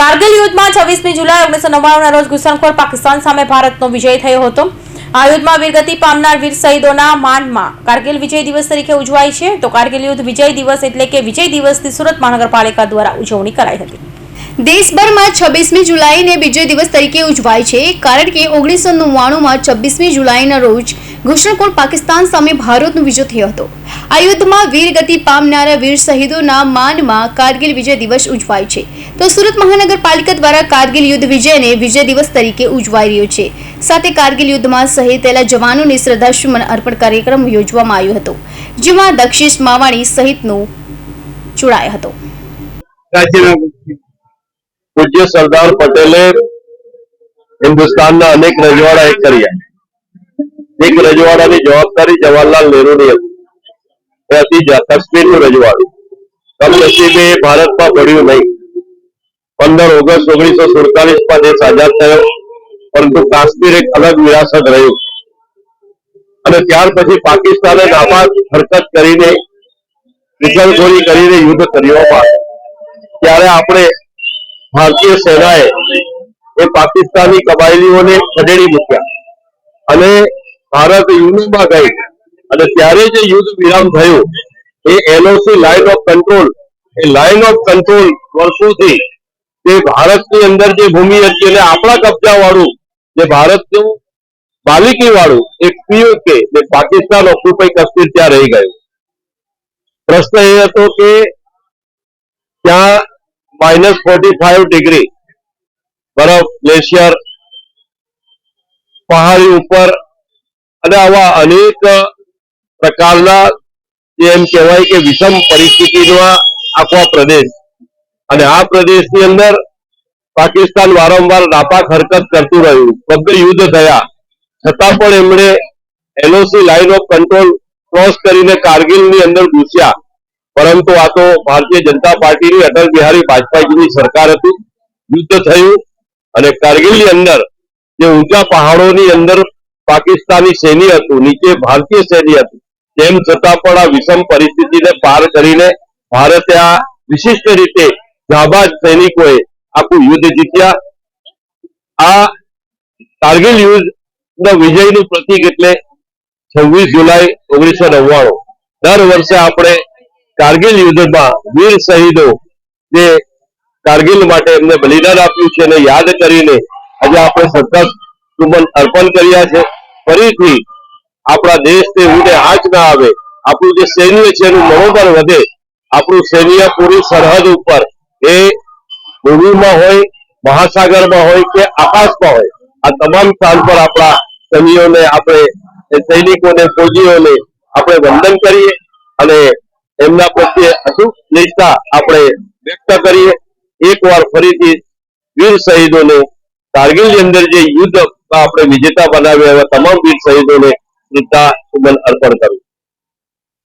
કારગિલ યુદ્ધમાં છવ્વીસમી જુલાઈ ઓગણીસો નવ્વાણુંના રોજ ઘુસણખોર પાકિસ્તાન સામે ભારતનો વિજય થયો હતો. આ યુદ્ધમાં વીરગતિ પામનાર વીર શહીદોના માનમાં કારગિલ વિજય દિવસ તરીકે ઉજવાય છે. તો કારગિલ યુદ્ધ વિજય દિવસ એટલે કે વિજય દિવસની સુરત મહાનગરપાલિકા દ્વારા ઉજવણી કરાઈ હતી. દેશભરમાં છવ્વીસમી જુલાઈને વિજય દિવસ તરીકે ઉજવાય છે. કારણ કે ઓગણીસો નવ્વાણુંમાં છવ્વીસમી જુલાઈના રોજ ઘૂસણખોર પાકિસ્તાન સામે ભારતનો વિજય થયો હતો. આ યુદ્ધમાં વીરગતિ પામનારા વીર શહીદોના માનમાં કારગિલ વિજય દિવસ ઉજવાય છે. તો સુરત મહાનગરપાલિકા દ્વારા કારગિલ યુદ્ધ વિજયને વિજય દિવસ તરીકે ઉજવાઈ રહ્યો છે. સાથે કારગિલ યુદ્ધમાં શહીદ થયેલા જવાનોને શ્રદ્ધાસુમન અર્પણ કાર્યક્રમ યોજવામાં આવ્યો હતો. જેમાં દક્ષિશ માવાણી સહિતનો જોડાયો હતો. પૂજ્ય સરદાર પટેલે હિન્દુસ્તાનના અનેક રજવાડા કર્યા. એક રજવાડાની જવાબદારી જવાહરલાલ નહેરુની હતી. કાશ્મીરનું રજવાડું. કમનસીબે ભારતમાં પડ્યું નહીં. પંદર ઓગસ્ટ ઓગણીસો સુડતાલીસમાં દેશ આઝાદ થયો. પરંતુ કાશ્મીર એક અલગ વિરાસત રહ્યું. અને ત્યાર પછી પાકિસ્તાને નાપાસ હરકત કરીને ઘૂસણખોરી કરીને યુદ્ધ કર્યો. ત્યારે આપણે ભારતીય સેનાએ એ પાકિસ્તાની કબાયલીઓને ખદેડી મૂક્યા. અને ભારત યુદ્ધમાં ગઈ. અને ત્યારે જે યુદ્ધ વિરામ થયું, એ એલઓસી લાઇન ઓફ કંટ્રોલ એ લાઇન ઓફ કંટ્રોલ વર્ષોથી તે ભારતની અંદર જે ભૂમિ હતી એને આપણા કબજા વાળું જે ભારતનું માલિકી વાળું એક પીઓકે જે પાકિસ્તાન ઓક્યુપાઈ કાશ્મીર ત્યાં રહી ગયું. પ્રશ્ન એ હતો કે ત્યાં માઇનસ ફોર્ટી ફાઈવ ડિગ્રી બરફ ગ્લેશિયર પહાડી ઉપર અને આવા અનેક પ્રકારના એમ કહેવાય કે વિષમ પરિસ્થિતિમાં આખો પ્રદેશ. અને આ પ્રદેશની અંદર પાકિસ્તાન વારંવાર નાપાક હરકત કરતું રહ્યું. ભવ્ય યુદ્ધ થયા. છતાં પણ એમણે LOC line of control cross કરીને કારગિલની અંદર ઘૂસ્યા. પરંતુ આ તો ભારતીય જનતા પાર્ટીની અટલ બિહારી વાજપેયીની સરકાર હતી. યુદ્ધ થયું અને કારગિલની અંદર જે ઊંચા પહાડોની અંદર પાકિસ્તાની સૈન્ય હતું, નીચે ભારતીય સૈન્ય હતું. તેમ છતાં પણ આ વિષમ પરિસ્થિતિને પાર કરીને ભારતે આ વિશિષ્ટ રીતે જાબાજ સૈનિકોએ આખું યુદ્ધ જીત્યા. આ કારગિલ યુદ્ધ વિજયનું પ્રતીક એટલે છવ્વીસ જુલાઈ ઓગણીસો નવ્વાણું. દર વર્ષે આપણે કારગિલ યુદ્ધમાં વીર શહીદો જે કારગિલ માટે એમને બલિદાન આપ્યું છે એને યાદ કરીને આજે આપણે સતત સુમન અર્પણ કર્યા છે. ફરીથી આપણા દેશને ઉડે આંચ ના આવે. આપણું જે સૈન્ય છે એનું મનોબળ વધે. આપણું સૈન્ય પૂરી સરહદ ઉપર એ ભૂમિમાં હોય, મહાસાગરમાં હોય કે આકાશમાં હોય, આ તમામ સ્થાન પર આપણા સૈન્યોને, આપણે સૈનિકોને, ફોજીઓને આપણે વંદન કરીએ અને એમના પ્રત્યે અચૂક નિષ્ઠા આપણે વ્યક્ત કરીએ. એકવાર ફરીથી વીર શહીદોને કારગિલની અંદર જે યુદ્ધ આપણે વિજેતા બનાવ્યા એવા તમામ વીર શહીદોને શ્રદ્ધા સુમન અર્પણ કરું